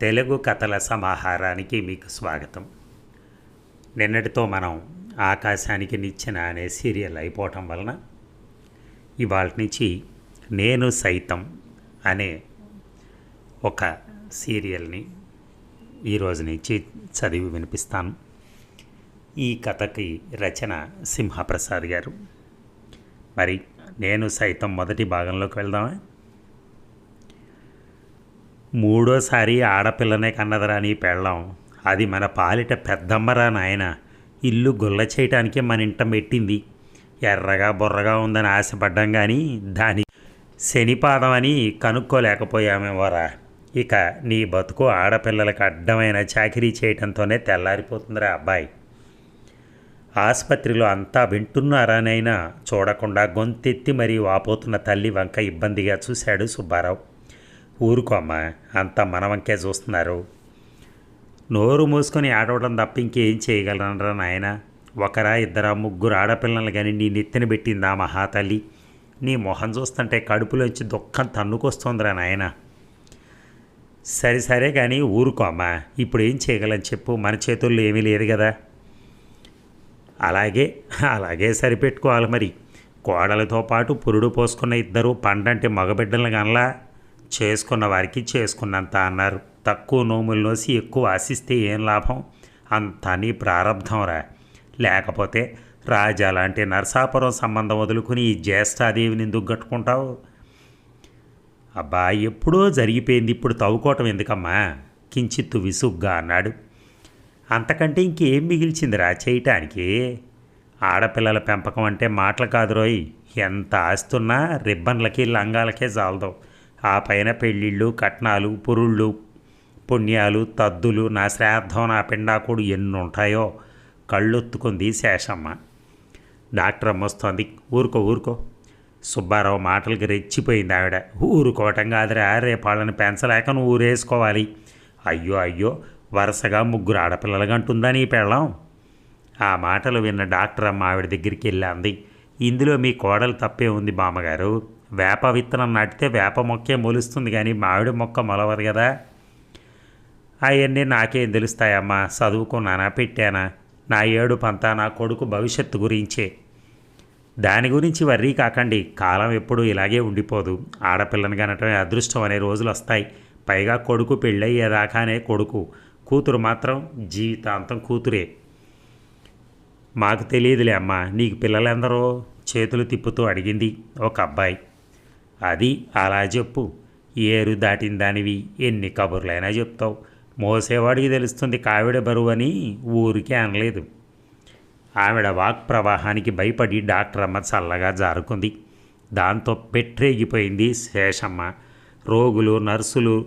తెలుగు కథల సమాహారానికి మీకు స్వాగతం. నిన్నటితో మనం ఆకాశానికి నిచ్చెన అనే సీరియల్ అయిపోవటం వలన ఇవాళ నుంచి నేను సైతం అనే ఒక సీరియల్ని ఈరోజు నుంచి చదివి వినిపిస్తాను. ఈ కథకి రచన సింహప్రసాద్ గారు. మరి నేను సైతం మొదటి భాగంలోకి వెళ్దామా? మూడోసారి ఆడపిల్లనే కన్నదరా నీ పెళ్ళం. అది మన పాలిట పెద్దమ్మరా నాయన. ఇల్లు గుల్ల చేయటానికే మన ఇంట పెట్టింది ఎర్రగా బుర్రగా ఉందని ఆశపడ్డాం కానీ దాని శనిపాదం అని కనుక్కోలేకపోయామేవరా ఇక నీ బతుకు ఆడపిల్లలకు అడ్డమైన చాకరీ చేయటంతోనే తెల్లారిపోతుందిరా అబ్బాయి. ఆసుపత్రిలో అంతా వింటున్నారానైనా చూడకుండా గొంతెత్తి మరీ వాపోతున్న తల్లి వంక ఇబ్బందిగా చూశాడు సుబ్బారావు. ఊరుకో అమ్మా అంతా మన వంకే చూస్తున్నారు. నోరు మూసుకొని ఆడవడం తప్ప ఇంకేం చేయగలనరా నాయన? ఒకరా ఇద్దరా ముగ్గురు ఆడపిల్లలు కానీ నీ నెత్తిన పెట్టిందా మహాతల్లి. నీ మొహం చూస్తుంటే కడుపులోంచి దుఃఖం తన్నుకొస్తోందిరా నాయన. సరే సరే కానీ ఊరుకో అమ్మా ఇప్పుడు ఏం చేయగలని చెప్పు మన చేతుల్లో ఏమీ లేదు కదా అలాగే అలాగే సరిపెట్టుకోవాలి మరి. కోడలతో పాటు పురుడు పోసుకున్న ఇద్దరు పండంటే మగబిడ్డలు కనలా చేసుకున్న వారికి చేసుకున్నంత అన్నారు. తక్కువ నోములు నోసి ఎక్కువ ఆశిస్తే ఏం లాభం? అంతా నీ ప్రారంధంరా లేకపోతే రాజా లాంటి నరసాపురం సంబంధం వదులుకుని ఈ జ్యేష్ఠాదేవిని ఎందుకు కట్టుకుంటావు అబ్బా ఎప్పుడో జరిగిపోయింది ఇప్పుడు తవ్వుకోవటం ఎందుకమ్మా? కించిత్తు విసుగ్గా అన్నాడు. అంతకంటే ఇంకేం మిగిల్చిందిరా చేయటానికి? ఆడపిల్లల పెంపకం అంటే మాటలు కాదు రోయ్. ఎంత ఆస్తున్నా రిబ్బన్లకి లంగాలకే చాలదు ఆ పైన పెళ్ళిళ్ళు కట్నాలు పురుళ్ళు పుణ్యాలు తద్దులు నా శ్రాద్ధం నా పిండాకుడు ఎన్ని ఉంటాయో కళ్ళొత్తుకుంది శేషమ్మ. డాక్టర్ అమ్మ వస్తోంది ఊరుకో ఊరుకో. సుబ్బారావు మాటలకి రెచ్చిపోయింది ఆవిడ. ఊరుకోవటం కాదురా రేపు వాళ్ళని పెంచలేక నువ్వు ఊరేసుకోవాలి. అయ్యో అయ్యో వరుసగా ముగ్గురు ఆడపిల్లలుగా నీ పెళ్ళం? ఆ మాటలు విన్న డాక్టర్ అమ్మ ఆవిడ దగ్గరికి వెళ్ళింది ఇందులో మీ కోడలు తప్పే ఉంది బామ్మగారు. వేప విత్తనం నాటితే వేప మొక్కే మొలుస్తుంది కానీ మామిడి మొక్క మొలవదు కదా. అవన్నీ నాకేం తెలుస్తాయమ్మా? చదువుకున్నానా? పెట్టానా? నా ఏడు పంతా నా కొడుకు భవిష్యత్తు గురించే. దాని గురించి వర్రీ కాకండి. కాలం ఎప్పుడూ ఇలాగే ఉండిపోదు. ఆడపిల్లని కనటమే అదృష్టం అనే రోజులు వస్తాయి. పైగా కొడుకు పెళ్ళయ్యేదాకానే కొడుకు. కూతురు మాత్రం జీవితాంతం కూతురే. మాకు తెలియదులే అమ్మా. నీకు పిల్లలెందరో చేతులు తిప్పుతూ అడిగింది ఒక అబ్బాయి. అది అలా చెప్పు. ఏరు దాటిన దానివి ఎన్ని కబుర్లైనా చెప్తావు. మోసేవాడికి తెలుస్తుంది కావిడ బరువు అని ఊరికే అనలేదు. ఆవిడ వాక్ ప్రవాహానికి భయపడి డాక్టర్ అమ్మ చల్లగా జారుకుంది. దాంతో పెట్టరేగిపోయింది శేషమ్మ. రోగులు నర్సులు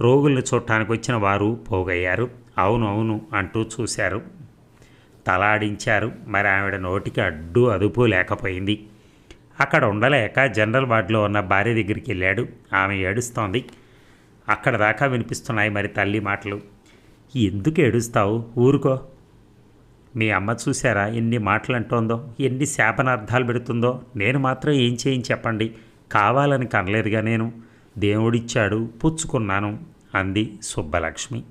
రోగుల్ని చూడటానికి వచ్చిన వారు పోగయ్యారు. అవును అవును అంటూ చూశారు. తలాడించారు. మరి ఆవిడ నోటికి అడ్డు అదుపు లేకపోయింది. అక్కడ ఉండలేక జనరల్ వార్డులో ఉన్న భార్య దగ్గరికి వెళ్ళాడు. ఆమె ఏడుస్తోంది. అక్కడ దాకా వినిపిస్తున్నాయి మరి తల్లి మాటలు. ఎందుకు ఏడుస్తావు? ఊరుకో. మీ అమ్మ చూసారా ఎన్ని మాటలు అంటోందో ఎన్ని శాపనార్థాలు పెడుతుందో. నేను మాత్రం ఏం చేయని చెప్పండి. కావాలని కనలేదుగా నేను. దేవుడిచ్చాడు పుచ్చుకున్నాను అంది సుబ్బలక్ష్మి.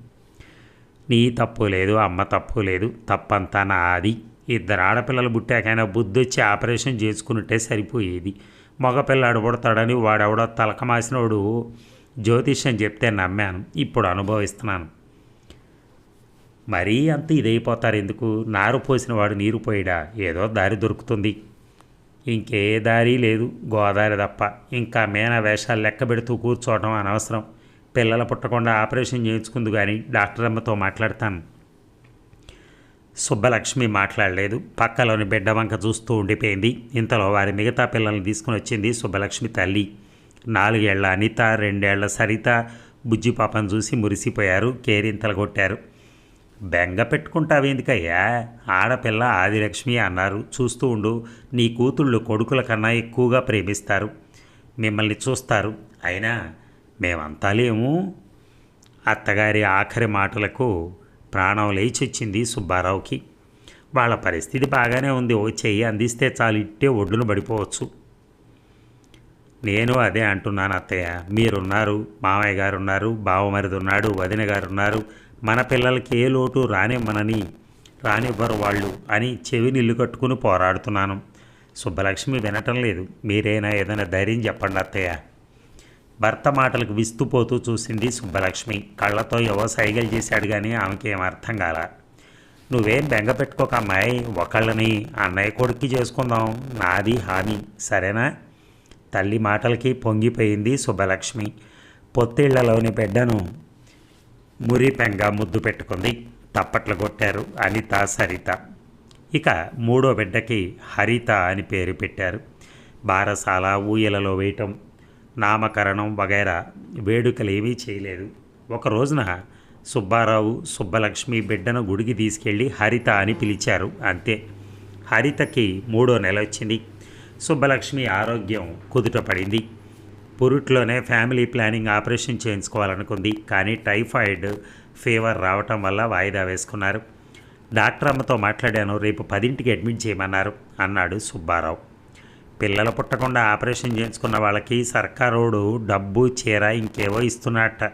నీ తప్పు లేదు అమ్మ తప్పు లేదు. తప్పంతా నాది. ఇద్దరు ఆడపిల్లలు పుట్టాకైనా బుద్ధొచ్చి ఆపరేషన్ చేసుకున్నట్టే సరిపోయేది. మగపిల్లాడు పుడతాడని వాడెవడో తలకమాసినోడు జ్యోతిష్యం చెప్తే నమ్మాను. ఇప్పుడు అనుభవిస్తున్నాను. మరీ అంత ఇదైపోతారు ఎందుకు? నారు పోసిన వాడు నీరు పోయిడా? ఏదో దారి దొరుకుతుంది. ఇంకే దారి లేదు. గోదారి తప్ప. ఇంకా మేన వేషాలు లెక్క పెడుతూ కూర్చోవడం అనవసరం. పిల్లలు పుట్టకుండా ఆపరేషన్ చేయించుకుంది కానీ డాక్టర్ అమ్మతో మాట్లాడతాను. సుబ్బలక్ష్మి మాట్లాడలేదు. పక్కలోని బిడ్డ వంక చూస్తూ ఉండిపోయింది. ఇంతలో వారి మిగతా పిల్లల్ని తీసుకుని వచ్చింది సుబ్బలక్ష్మి తల్లి. నాలుగేళ్ళ అనిత రెండేళ్ళ సరిత బుజ్జి పాపను చూసి మురిసిపోయారు కేరింతలు కొట్టారు. బెంగ పెట్టుకుంటావేందుకయ్యా ఆడపిల్ల ఆదిలక్ష్మి అన్నారు. చూస్తూ ఉండు నీ కూతుళ్ళు కొడుకుల కన్నా ఎక్కువగా ప్రేమిస్తారు. మిమ్మల్ని చూస్తారు. అయినా మేమంతా లేము. అత్తగారి ఆఖరి మాటలకు ప్రాణం లేచొచ్చింది సుబ్బారావుకి. వాళ్ళ పరిస్థితి బాగానే ఉంది. ఓ చెయ్యి అందిస్తే చాలు ఇట్టే ఒడ్డును పడిపోవచ్చు. నేను అదే అంటున్నాను అత్తయ్య. మీరున్నారు మామయ్య గారు ఉన్నారు బావమరిది ఉన్నాడు వదిన గారు ఉన్నారు మన పిల్లలకి ఏ లోటు రానివ్వనని రానివ్వరు వాళ్ళు అని చెవి నిల్లు కట్టుకుని పోరాడుతున్నాను. సుబ్బలక్ష్మి వినటం లేదు. మీరైనా ఏదైనా ధైర్యం చెప్పండి అత్తయ్య. భర్త మాటలకు విస్తుపోతూ చూసింది సుబ్బలక్ష్మి. కళ్ళతో ఎవో సైగలు చేశాడు కానీ ఆమెకి ఏం అర్థం కాల. నువ్వేం బెంగ పెట్టుకోక అమ్మాయి ఒకళ్ళని అన్నయ్య కొడుక్కి చేసుకుందాం నాది హామీ సరేనా? తల్లి మాటలకి పొంగిపోయింది సుబ్బలక్ష్మి. పొత్తిళ్ళలోని బిడ్డను మురి పెంగ ముద్దు పెట్టుకుంది. తప్పట్లు కొట్టారు అనిత సరిత. ఇక మూడో బిడ్డకి హరిత అని పేరు పెట్టారు. బారసాల ఊయలలో వేయటం నామకరణం వగైరా వేడుకలు ఏమీ చేయలేదు. ఒక రోజున సుబ్బారావు సుబ్బలక్ష్మి బిడ్డను గుడికి తీసుకెళ్ళి హరిత అని పిలిచారు. అంతే. హరితకి మూడో నెల వచ్చింది. సుబ్బలక్ష్మి ఆరోగ్యం కుదుట పడింది పురుట్లోనే ఫ్యామిలీ ప్లానింగ్ ఆపరేషన్ చేయించుకోవాలనుకుంది. కానీ టైఫాయిడ్ ఫీవర్ రావటం వల్ల వాయిదా వేసుకున్నారు. డాక్టర్ అమ్మతో మాట్లాడాను రేపు పదింటికి అడ్మిట్ చేయమన్నారు అన్నాడు సుబ్బారావు. పిల్లలు పుట్టకుండా ఆపరేషన్ చేయించుకున్న వాళ్ళకి సర్కారోడు డబ్బు చీర ఇంకేవో ఇస్తున్నట్ట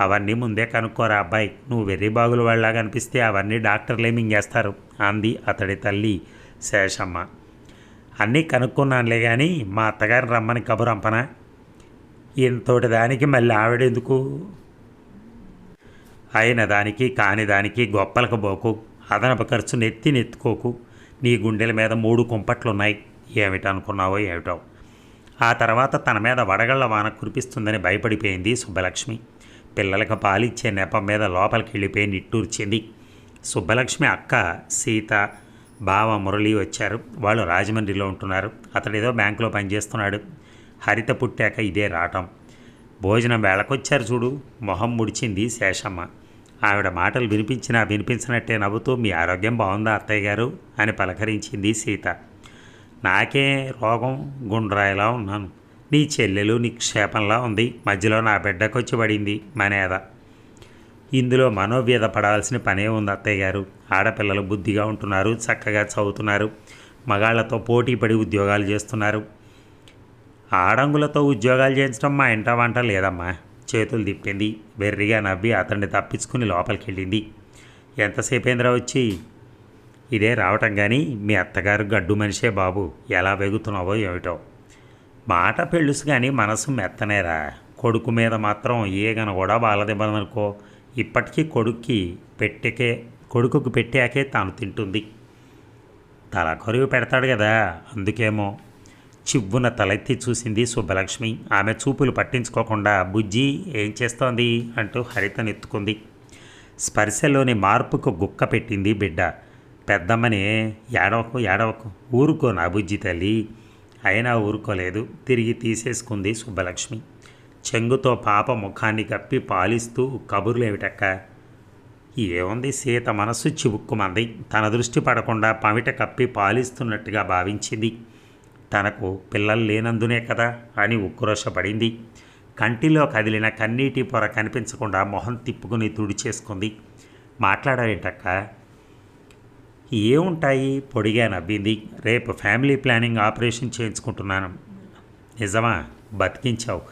అవన్నీ ముందే కనుక్కోరా అబ్బాయి. నువ్వు వెర్రి బాగులు వాళ్ళలాగా అనిపిస్తే అవన్నీ డాక్టర్లే మింగేస్తారు అంది అతడి తల్లి శేషమ్మ. అన్నీ కనుక్కున్నానులే కానీ మా అత్తగారిని రమ్మని కబురు అంపనా? ఇంతటి దానికి మళ్ళీ ఆవిడెందుకు? అయిన దానికి కాని దానికి గొప్పలకు పోకు అదనపు ఖర్చు నెత్తి నెత్తుకోకు. నీ గుండెల మీద మూడు కుంపట్లున్నాయి. ఏమిటనుకున్నావో ఏమిటో. ఆ తర్వాత తన మీద వడగళ్ళ వాన కురిపిస్తుందని భయపడిపోయింది సుబ్బలక్ష్మి. పిల్లలకు పాలిచ్చే నెపం మీద లోపలికి వెళ్ళిపోయి నిట్టూర్చింది. సుబ్బలక్ష్మి అక్క సీత బావ మురళి వచ్చారు. వాళ్ళు రాజమండ్రిలో ఉంటున్నారు. అతడేదో బ్యాంకులో పనిచేస్తున్నాడు. హరిత పుట్టాక ఇదే రావటం భోజనం వేళకొచ్చారు చూడు. మొహం ముడిచింది శేషమ్మ. ఆవిడ మాటలు వినిపించినా వినిపించినట్టే నవ్వుతూ మీ ఆరోగ్యం బాగుందా అత్తయ్య గారు? అని పలకరించింది సీత. నాకే రోగం గుండ్రాయిలా ఉన్నాను. నీ చెల్లెలు నిక్షేపంలా ఉంది. మధ్యలో నా బిడ్డకొచ్చి పడింది మనేద. ఇందులో మనోవ్యధ పడాల్సిన పనే ఉంది అత్తయ్య గారు. ఆడపిల్లలు బుద్ధిగా ఉంటున్నారు చక్కగా చదువుతున్నారు. మగాళ్ళతో పోటీ పడి ఉద్యోగాలు చేస్తున్నారు. ఆడంగులతో ఉద్యోగాలు చేయించడం మా ఇంట వంట లేదమ్మా. చేతులు తిప్పింది. వెర్రిగా నవ్వి అతన్ని తప్పించుకుని లోపలికి వెళ్ళింది ఎంతసేపేంద్రా వచ్చి? ఇదే రావటం కానీ మీ అత్తగారు గడ్డు మనిషే బాబు. ఎలా వెగుతున్నావో ఏమిటో. మాట పెళ్ళుసు కానీ మనసు మెత్తనేరా. కొడుకు మీద మాత్రం ఏగన కూడా బాలదివ్వదనుకో ఇప్పటికీ కొడుక్కి పెట్టకే కొడుకుకు పెట్టాకే తాను తింటుంది. తల కొరువు పెడతాడు కదా అందుకేమో. చివ్వున తలెత్తి చూసింది సుబ్బలక్ష్మి. ఆమె చూపులు పట్టించుకోకుండా బుజ్జి ఏం చేస్తోంది? అంటూ హరితనెత్తుకుంది. స్పర్శలోని మార్పుకు గుక్క పెట్టింది బిడ్డ. పెద్దమ్మని ఏడవకు ఏడవకు. ఊరుకో నా బుజ్జి తల్లి. అయినా ఊరుకోలేదు. తిరిగి తీసేసుకుంది సుబ్బలక్ష్మి. చెంగుతో పాప ముఖాన్ని కప్పి పాలిస్తూ కబుర్లేమిటక్క? ఏముంది సీత మనస్సు చివుక్కుమంది. తన దృష్టి పడకుండా పమిట కప్పి పాలిస్తున్నట్టుగా భావించింది. తనకు పిల్లలు లేనందునే కదా అని ఉక్రోషపడింది. కంటిలో కదిలిన కన్నీటి పొర కనిపించకుండా మొహం తిప్పుకుని తుడిచేసుకుంది. మాట్లాడారేంటక్క ఏముంటాయి? పొడిగా నవ్వింది. రేపు ఫ్యామిలీ ప్లానింగ్ ఆపరేషన్ చేయించుకుంటున్నాను. నిజమా? బతికించావు.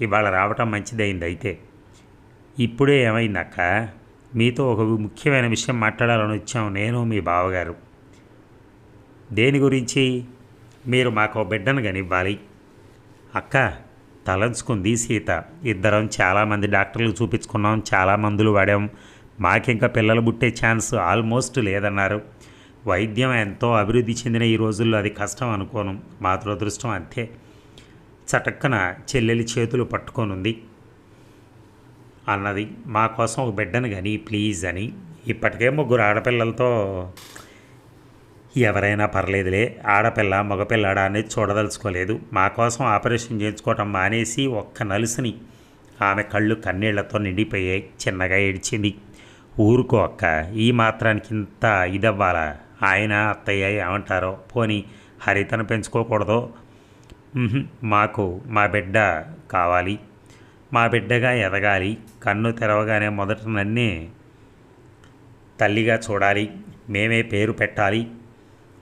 ఇవాళ రావటం మంచిదైంది అయితే ఇప్పుడే ఏమైందక్క? మీతో ఒక ముఖ్యమైన విషయం మాట్లాడాలని వచ్చాం నేను మీ బావగారు. దేని గురించి? మీరు మాకు బిడ్డను కనివ్వాలి అక్క తలంచుకుంది సీత. ఇద్దరం చాలామంది డాక్టర్లు చూపించుకున్నాం చాలా మందులు వాడాం. మాకింకా పిల్లలు పుట్టే ఛాన్స్ ఆల్మోస్ట్ లేదన్నారు. వైద్యం ఎంతో అభివృద్ధి చెందిన ఈ రోజుల్లో అది కష్టం అనుకోను మా దురదృష్టం అంతే. చటక్కన చెల్లెలి చేతులు పట్టుకొనుంది. అన్నది మా కోసం ఒక బిడ్డను కానీ ప్లీజ్ అని. ఇప్పటికే ముగ్గురు ఆడపిల్లలతో ఎవరైనా పర్లేదులే ఆడపిల్ల మగపిల్లాడ అనేది చూడదలుచుకోలేదు. మా కోసం ఆపరేషన్ చేయించుకోవటం మానేసి ఒక్క నలుసుని ఆమె కళ్ళు కన్నీళ్ళతో నిండిపోయాయి చిన్నగా ఏడ్చింది. ఊరుకో అక్క ఈ మాత్రానికి ఇంత ఇదవ్వాలా? ఆయన అత్తయ్య ఏమంటారో పోని హరితను పెంచుకోకూడదో. మాకు మా బిడ్డ కావాలి. మా బిడ్డగా ఎదగాలి. కన్ను తెరవగానే మొదట నన్నే తల్లిగా చూడాలి. మేమే పేరు పెట్టాలి.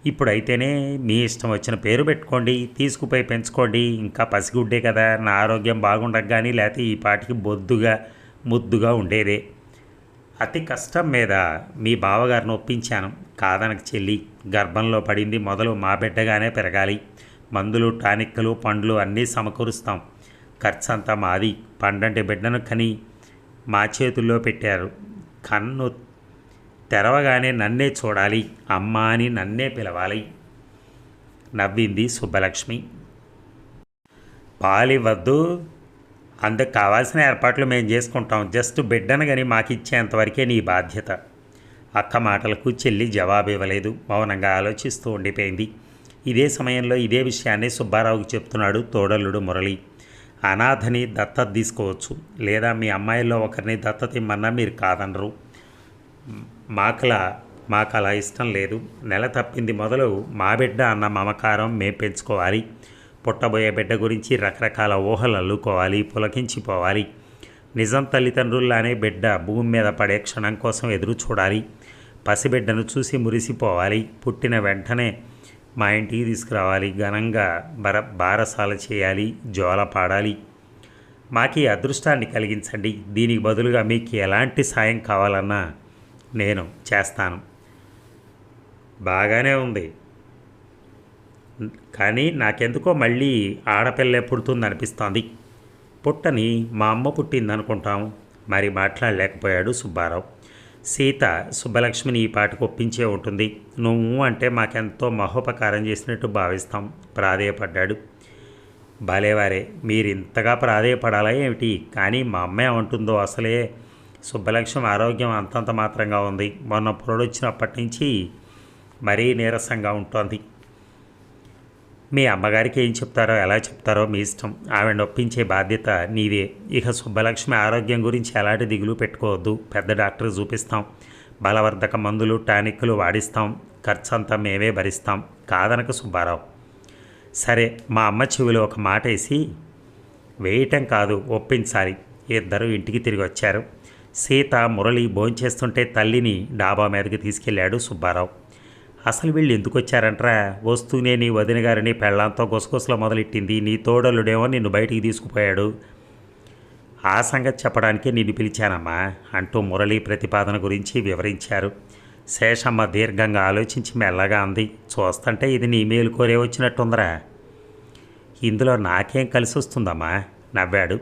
ఇప్పుడైతేనే మీ ఇష్టం వచ్చిన పేరు పెట్టుకోండి తీసుకుపోయి పెంచుకోండి. ఇంకా పసిగుడ్డే కదా నా ఆరోగ్యం బాగుండక కానీ లేకపోతే ఈ పాటికి బొద్దుగా ముద్దుగా ఉండేదే. అతి కష్టం మీద మీ బావగారిని ఒప్పించాను. కాదనకు చెల్లి గర్భంలో పడింది మొదలు మా బిడ్డగానే పెరగాలి. మందులు టానిక్లు పండ్లు అన్నీ సమకూరుస్తాం. ఖర్చు అంతా మాది. పండంటి బిడ్డను కని మా చేతుల్లో పెట్టారు. కన్ను తెరవగానే నన్నే చూడాలి. అమ్మ అని నన్నే పిలవాలి. నవ్వింది సుబ్బలక్ష్మి. పాలివద్దు అందుకు కావాల్సిన ఏర్పాట్లు మేము చేసుకుంటాం. జస్ట్ బిడ్డను కానీ మాకు ఇచ్చేంతవరకే నీ బాధ్యత. అక్క మాటలకు చెల్లి జవాబు ఇవ్వలేదు మౌనంగా ఆలోచిస్తూ ఉండిపోయింది. ఇదే సమయంలో ఇదే విషయాన్ని సుబ్బారావుకి చెప్తున్నాడు తోడల్లుడు మురళి. అనాథని దత్తత తీసుకోవచ్చు. లేదా మీ అమ్మాయిల్లో ఒకరిని దత్తత ఇమ్మన్నా మీరు కాదనరు. మాకలా మాకు అలా ఇష్టం లేదు. నెల తప్పింది మొదలు మా బిడ్డ అన్న మమకారం మేం పెంచుకోవాలి. పుట్టబోయే బిడ్డ గురించి రకరకాల ఊహలు అల్లుకోవాలి పులకించిపోవాలి. నిజం తల్లిదండ్రుల్లానే బిడ్డ భూమి మీద పడే క్షణం కోసం ఎదురు చూడాలి. పసిబిడ్డను చూసి మురిసిపోవాలి. పుట్టిన వెంటనే మా ఇంటికి తీసుకురావాలి. ఘనంగా బర బారసాల చేయాలి. జోల పాడాలి. మాకు ఈ అదృష్టాన్ని కలిగించండి. దీనికి బదులుగా మీకు ఎలాంటి సాయం కావాలన్నా నేను చేస్తాను. బాగానే ఉంది. కానీ నాకెందుకో మళ్ళీ ఆడపిల్లే పుడుతుంది అనిపిస్తోంది పుట్టని మా అమ్మ పుట్టిందనుకుంటాం. మరి మాట్లాడలేకపోయాడు సుబ్బారావు. సీత సుబ్బలక్ష్మిని ఈ పాటకు ఒప్పించే ఉంటుంది. నువ్వు అంటే మాకెంతో మహోపకారం చేసినట్టు భావిస్తాం. ప్రాధేయపడ్డాడు. భలేవారే మీరు ఇంతగా ప్రాధేయపడాలా ఏమిటి? కానీ మా అమ్మ ఏమంటుందో అసలే సుబ్బలక్ష్మి ఆరోగ్యం అంతంత మాత్రంగా ఉంది. మొన్న పొరడొచ్చినప్పటి నుంచి మరీ నీరసంగా ఉంటుంది. మీ అమ్మగారికి ఏం చెప్తారో ఎలా చెప్తారో మీ ఇష్టం. ఆవిడ ఒప్పించే బాధ్యత నీదే. ఇక సుబ్బలక్ష్మి ఆరోగ్యం గురించి ఎలాంటి దిగులు పెట్టుకోవద్దు. పెద్ద డాక్టర్ చూపిస్తాం. బలవర్ధక మందులు టానిక్లు వాడిస్తాం. ఖర్చు అంతా మేమే భరిస్తాం. కాదనక సుబ్బారావు. సరే మా అమ్మ చెవిలో ఒక మాట వేసి వేయటం కాదు ఒప్పించాలి. ఇద్దరు ఇంటికి తిరిగి వచ్చారు. సీత మురళి భోంచేస్తుంటే తల్లిని డాబా మీదకి తీసుకెళ్ళాడు సుబ్బారావు. అసలు వీళ్ళు ఎందుకు వచ్చారంట్రా వస్తూనే నీ వదిన గారిని పెళ్ళంతో గుసగుసలో మొదలెట్టింది. నీ తోడలుడేమో నిన్ను బయటికి తీసుకుపోయాడు. ఆ సంగతి చెప్పడానికే నిన్ను పిలిచానమ్మా అంటూ మురళి ప్రతిపాదన గురించి వివరించారు. శేషమ్మ దీర్ఘంగా ఆలోచించి మెల్లగా అంది. చూస్తుంటే ఇది నీ మేలు కోరే వచ్చినట్టుందరా. ఇందులో నాకేం కలిసి వస్తుందమ్మా? నవ్వాడు.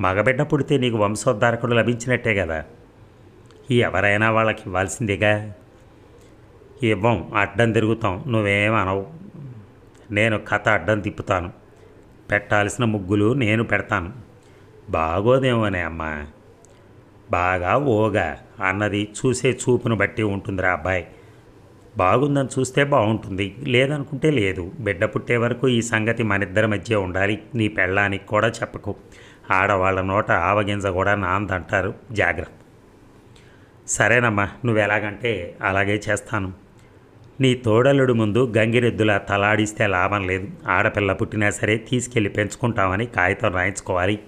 మగబిడ్డ పుడితే నీకు వంశోద్ధారకుడు లభించినట్టే కదా ఎవరైనా వాళ్ళకి ఇవ్వాల్సిందేగా ఇవ్వం అడ్డం తిరుగుతాం నువ్వేం అనవు. నేను కథ అడ్డం తిప్పుతాను. పెట్టాల్సిన ముగ్గులు నేను పెడతాను. బాగోదేమోనే అమ్మా. బాగా ఓగా అన్నది చూసే చూపును బట్టి ఉంటుందిరా అబ్బాయి. బాగుందని చూస్తే బాగుంటుంది లేదనుకుంటే లేదు. బిడ్డ పుట్టే వరకు ఈ సంగతి మనిద్దరి మధ్య ఉండాలి నీ పెళ్ళానికి కూడా చెప్పకు. ఆడవాళ్ళ నోట ఆవగింజ కూడా నాందంటారు జాగ్రత్త. సరేనమ్మా నువ్వు ఎలాగంటే అలాగే చేస్తాను. నీ తోడల్లుడు ముందు గంగిరెద్దులా తలాడిస్తే లాభం లేదు. ఆడపిల్ల పుట్టినా సరే తీసుకెళ్ళి పెంచుకుంటామని కాగితం రాయించుకోవాలి.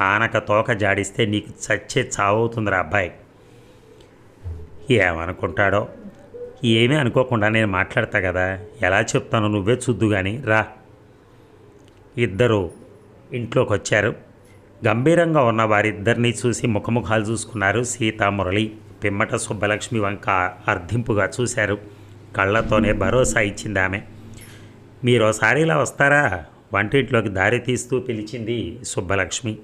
ఆనక తోక జాడిస్తే నీకు చచ్చే చావవుతుందిరా అబ్బాయి. ఏమనుకుంటాడో? ఏమీ అనుకోకుండా నేను మాట్లాడతా కదా. ఎలా చెప్తాను నువ్వే చూద్దు కానీ రా. ఇద్దరు ఇంట్లోకి వచ్చారు గంభీరంగా ఉన్న వారిద్దరినీ చూసి ముఖముఖాలు చూసుకున్నారు సీత మురళి పిమ్మట సుబ్బలక్ష్మి వంక అర్థింపుగా చూశారు. కళ్ళతోనే భరోసా ఇచ్చింది ఆమె. మీరు ఒకసారి ఇలా వస్తారా? వంటింట్లోకి దారి తీస్తూ పిలిచింది సుబ్బలక్ష్మి.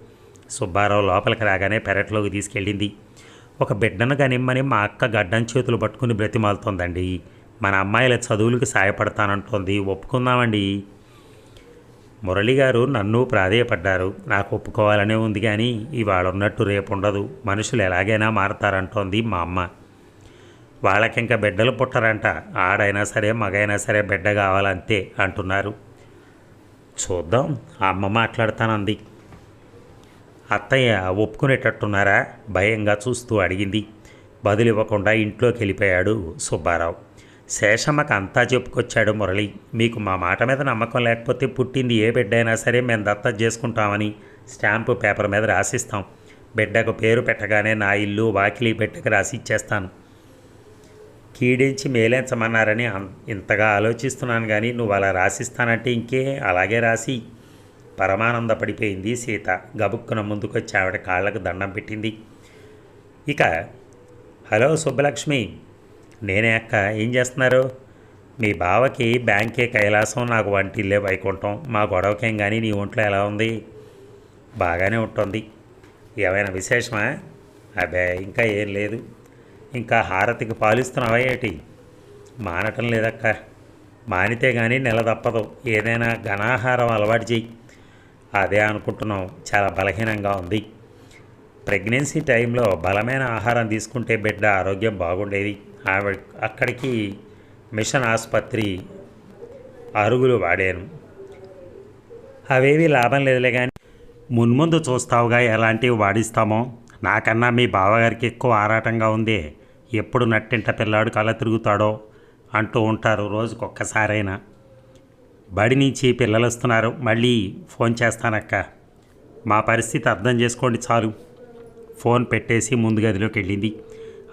సుబ్బారావు లోపలికి రాగానే పెరట్లోకి తీసుకెళ్ళింది. ఒక బిడ్డను కనిమ్మని మా అక్క గడ్డం చేతులు పట్టుకుని బ్రతిమాలుతోందండి. మన అమ్మాయిల చదువులకు సాయపడతానంటోంది. ఒప్పుకుందామండి. మురళి గారు నన్ను ప్రాధేయపడ్డారు. నాకు ఒప్పుకోవాలనే ఉంది కానీ ఇవాళ ఉన్నట్టు రేపు ఉండదు మనుషులు ఎలాగైనా మారతారంటోంది మా అమ్మ. వాళ్ళకింక బిడ్డలు పుట్టరంట. ఆడైనా సరే మగైనా సరే బిడ్డ కావాలంతే అంటున్నారు. చూద్దాం అమ్మ మాట్లాడతానంది. అత్తయ్య ఒప్పుకునేటట్టున్నారా? భయంగా చూస్తూ అడిగింది. బదులివ్వకుండా ఇంట్లోకి వెళ్ళిపోయాడు సుబ్బారావు. శేషమ్మకు అంతా చెప్పుకొచ్చాడు మురళి. మీకు మా మాట మీద నమ్మకం లేకపోతే పుట్టింది ఏ బిడ్డ అయినా సరే మేము దత్తత చేసుకుంటామని స్టాంపు పేపర్ మీద రాసిస్తాం. బిడ్డకు పేరు పెట్టగానే నా ఇల్లు వాకిలి పెట్టక రాసి ఇచ్చేస్తాను. కీడించి మేలేంచమన్నారని అం- ఇంతగా ఆలోచిస్తున్నాను కానీ నువ్వు అలా రాసిస్తానంటే ఇంకే అలాగే రాసి. పరమానంద పడిపోయింది సీత. గబుక్కున ముందుకొచ్చి ఆవిడ కాళ్ళకు దండం పెట్టింది. ఇక హలో సుబ్బలక్ష్మి నేనే అక్క ఏం చేస్తున్నారు? మీ బావకి బ్యాంకే కైలాసం నాకు వంటిల్లే వైకుంఠం. మా గొడవకేం కానీ నీ ఒంట్లో ఎలా ఉంది? బాగానే ఉంటుంది. ఏమైనా విశేషమా? అబ్బే ఇంకా ఏం లేదు. ఇంకా హారతికి పాలిస్తున్నావా ఏటి? మానటం లేదక్క. మానితే కానీ నెల తప్పదు. ఏదైనా ఘనాహారం అలవాటు చేయి అదే అనుకుంటున్నాం. చాలా బలహీనంగా ఉంది. ప్రెగ్నెన్సీ టైంలో బలమైన ఆహారం తీసుకుంటే బిడ్డ ఆరోగ్యం బాగుండేది. ఆవిడ అక్కడికి మిషన్ ఆసుపత్రి అరుగులు వాడాను. అవేవి లాభం లేదులే కానీ మున్ముందు చూస్తావుగా ఎలాంటివి వాడిస్తామో. నాకన్నా మీ బావగారికి ఎక్కువ ఆరాటంగా ఉంది. ఎప్పుడు నట్టింట పిల్లాడు కళ తిరుగుతాడో అంటూ ఉంటారు రోజుకొక్కసారైనా. బడి నుంచి పిల్లలు వస్తున్నారు మళ్ళీ ఫోన్ చేస్తానక్క. మా పరిస్థితి అర్థం చేసుకోండి చాలు. ఫోన్ పెట్టేసి ముందు గదిలోకి వెళ్ళింది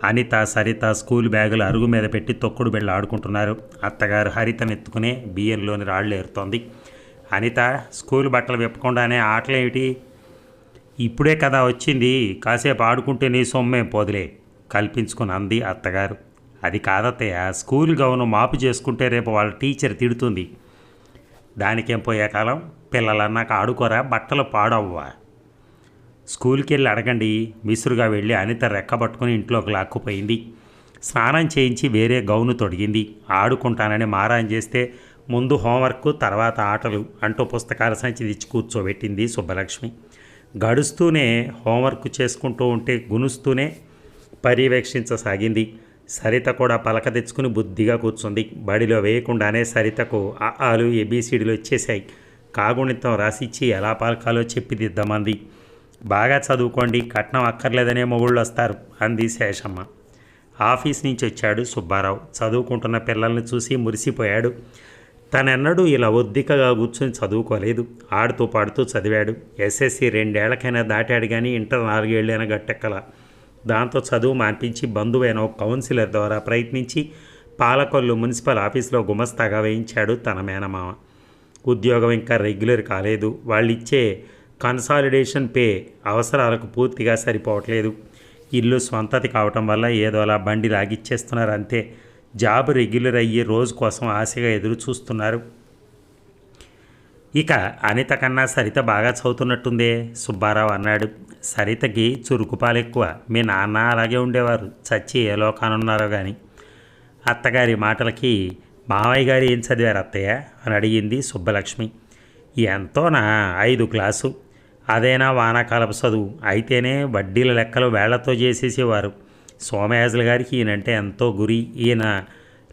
అనిత సరిత స్కూల్ బ్యాగులు అరుగు మీద పెట్టి తొక్కుడు బిళ్ళ ఆడుకుంటున్నారు. అత్తగారు హరితను ఎత్తుకునే బియ్యంలోని రాళ్ళు ఏరుతోంది. అనిత స్కూల్ బట్టలు విప్పకుండానే ఆటలేమిటి? ఇప్పుడే కదా వచ్చింది. కాసేపు ఆడుకుంటే నీ సొమ్మే పోదులే. కల్పించుకుని అంది అత్తగారు. అది కాదత్తయ్య స్కూల్ గౌను మాపు చేసుకుంటే రేపు వాళ్ళ టీచర్ తిడుతుంది. దానికేం పోయే కాలం? పిల్లలన్నాక ఆడుకోరా బట్టలు పాడవ్వా? స్కూల్కి వెళ్ళి అడగండి. విసురుగా వెళ్ళి అనిత రెక్కబట్టుకుని ఇంట్లోకి లాక్కుపోయింది. స్నానం చేయించి వేరే గౌను తొడిగింది. ఆడుకుంటానని మారాన్ చేస్తే ముందు హోంవర్క్ తర్వాత ఆటలు అంటూ పుస్తకాల సంచి తెచ్చి కూర్చోబెట్టింది సుబ్బలక్ష్మి. గడుస్తూనే హోంవర్క్ చేసుకుంటూ ఉంటే గునుస్తూనే పర్యవేక్షించసాగింది. సరిత కూడా పలక తెచ్చుకుని బుద్ధిగా కూర్చుంది. బడిలో వేయకుండానే సరితకు ఆ ఆలు ఏబీసీడీలు వచ్చేసాయి కాగుణితం రాసిచ్చి ఎలా పలకాలో చెప్పిదిద్దామంది. బాగా చదువుకోండి కట్నం అక్కర్లేదనే మొగుళ్ళు వస్తారు అంది శేషమ్మ. ఆఫీస్ నుంచి వచ్చాడు సుబ్బారావు. చదువుకుంటున్న పిల్లల్ని చూసి మురిసిపోయాడు. తనెన్నడూ ఇలా ఒద్దికగా కూర్చొని చదువుకోలేదు. ఆడుతూ పాడుతూ చదివాడు. ఎస్ఎస్సి రెండేళ్ళకైనా దాటాడు కానీ ఇంటర్ నాలుగేళ్ళైనా గట్టెక్కల. దాంతో చదువు మాన్పించి బంధువైన ఒక కౌన్సిలర్ ద్వారా ప్రయత్నించి పాలకొల్లు మున్సిపల్ ఆఫీస్లో గుమస్తాగా వేయించాడు తన మేనమామ. ఉద్యోగం ఇంకా రెగ్యులర్ కాలేదు. వాళ్ళు ఇచ్చే కన్సాలిడేషన్ పే అవసరాలకు పూర్తిగా సరిపోవట్లేదు. ఇల్లు స్వంతతి కావటం వల్ల ఏదో అలా బండి లాగిచ్చేస్తున్నారు అంతే జాబ్ రెగ్యులర్ అయ్యి రోజు కోసం ఆశగా ఎదురు చూస్తున్నారు ఇక అనిత కన్నా సరిత బాగా చదువుతున్నట్టుందే. సుబ్బారావు అన్నాడు. సరితకి చురుకుపాలు ఎక్కువ మీ నాన్న అలాగే ఉండేవారు. చచ్చి ఏ లోకానున్నారో కానీ అత్తగారి మాటలకి మావయ్య గారు ఏం చదివారు అత్తయ్య? అని అడిగింది సుబ్బలక్ష్మి. ఎంతోనా? ఐదు క్లాసు. అదేనా వానాకాలపు చదువు. అయితేనే వడ్డీల లెక్కలు వేళ్ళతో చేసేసేవారు. సోమయాజుల గారికి ఈయనంటే ఎంతో గురి. ఈయన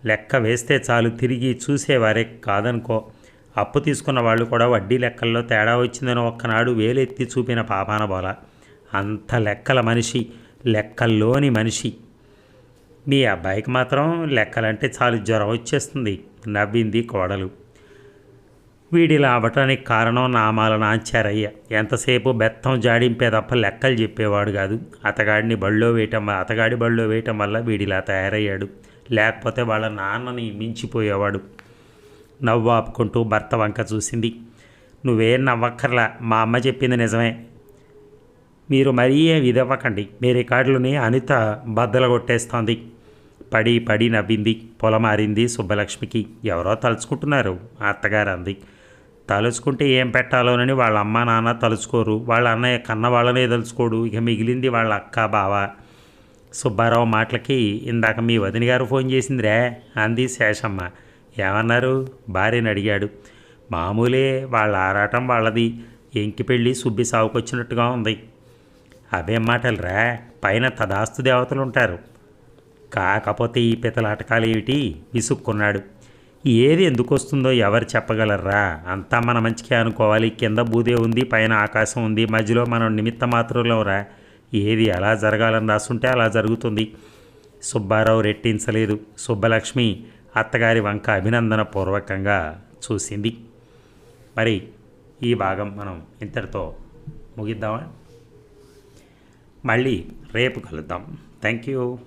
లెక్క వేస్తే చాలు తిరిగి చూసేవారే కాదనుకో. అప్పు తీసుకున్న వాళ్ళు కూడా వడ్డీ లెక్కల్లో తేడా వచ్చిందని ఒక్కనాడు వేలెత్తి చూపిన పాపాన బోల. అంత లెక్కల మనిషి లెక్కల్లోని మనిషి. మీ అబ్బాయికి మాత్రం లెక్కలంటే చాలు జ్వరం వచ్చేస్తుంది నవ్వింది కోడలు. వీడిలా అవ్వటానికి కారణం నామాల నాంచారయ్య. ఎంతసేపు బెత్తం జాడింపే తప్ప లెక్కలు చెప్పేవాడు కాదు. అతగాడిని బళ్ళో వేయటం అతగాడి బళ్ళో వేయటం వల్ల వీడిలా తయారయ్యాడు. లేకపోతే వాళ్ళ నాన్నని మించిపోయేవాడు. నవ్వు ఆపుకుంటూ భర్త వంక చూసింది. నువ్వేం నవ్వక్కర్లా మా అమ్మ చెప్పింది నిజమే. మీరు మరీ ఏం ఇదవ్వకండి మీ రికార్డులని అనిత బద్దలు కొట్టేస్తోంది. పడి పడి నవ్వింది పొలమారింది సుబ్బలక్ష్మికి. ఎవరో తలుచుకుంటున్నారు అత్తగారు అంది. తలుచుకుంటే ఏం పెట్టాలోనని వాళ్ళ అమ్మ నాన్న తలుచుకోరు వాళ్ళ అన్నయ్య కన్న వాళ్ళనే తలుచుకోడు ఇక మిగిలింది వాళ్ళ అక్క బావ. సుబ్బారావు మాటలకి ఇందాక మీ వదిన గారు ఫోన్ చేసిందిరే అంది శేషమ్మ. ఏమన్నారు? భార్యని అడిగాడు. మామూలే వాళ్ళ ఆరాటం వాళ్ళది. ఎంకి పెళ్ళి సుబ్బి సాగుకొచ్చినట్టుగా ఉంది. అవేం మాటలు రా పైన తదాస్తు దేవతలు ఉంటారు కాకపోతే ఈ పితలాటకాలు ఏమిటి విసుక్కున్నాడు. ఏది ఎందుకు వస్తుందో ఎవరు చెప్పగలరా అంతా మన మంచికే అనుకోవాలి. కింద బూదే ఉంది పైన ఆకాశం ఉంది మధ్యలో మనం నిమిత్త మాత్రంలోరా? ఏది ఎలా జరగాలని రాసుంటే అలా జరుగుతుంది. సుబ్బారావు రెట్టించలేదు. సుబ్బలక్ష్మి అత్తగారి వంక అభినందన పూర్వకంగా చూసింది. మరి ఈ భాగం మనం ఇంతటితో ముగిద్దామా? మళ్ళీ రేపు కలుద్దాం. Thank you.